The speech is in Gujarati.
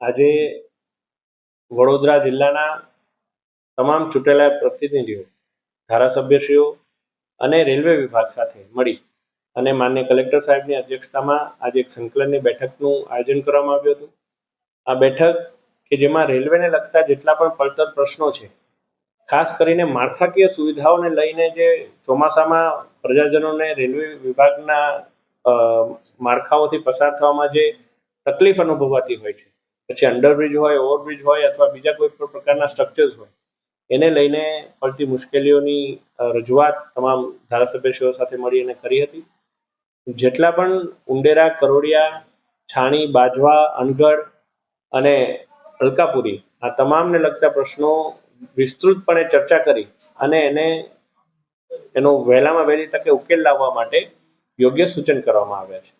આજે વડોદરા જિલ્લાના તમામ ચૂંટેલા પ્રતિનિધિઓ, ધારાસભ્યશ્રીઓ અને રેલવે વિભાગ સાથે મળી અને માન્ય કલેક્ટર સાહેબની અધ્યક્ષતામાં આજે એક સંકલનની બેઠકનું આયોજન કરવામાં આવ્યું હતું. આ બેઠક કે જેમાં રેલવેને લગતા જેટલા પણ પડતર પ્રશ્નો છે, ખાસ કરીને માળખાકીય સુવિધાઓને લઈને જે ચોમાસામાં પ્રજાજનોને રેલવે વિભાગના માળખાઓથી પસાર થવામાં જે તકલીફ અનુભવાતી હોય છે પછી અંડરબ્રિજ હોય ઓવરબ્રિજ હોય અથવા બીજા કોઈ પણ પ્રકારના સ્ટ્રક્ચર્સ હોય, એને લઈને પડતી મુશ્કેલીઓની રજૂઆત તમામ ધારાસભ્યશ્રીઓ સાથે મળી અને કરી હતી. જેટલા પણ ઉંડેરા, કરોડિયા, છાણી, બાજવા, અનગઢ અને અલકાપુરી આ તમામને લગતા પ્રશ્નો વિસ્તૃતપણે ચર્ચા કરી અને એને, એનો વહેલામાં વહેલી તકે ઉકેલ લાવવા માટે યોગ્ય સૂચન કરવામાં આવ્યા છે.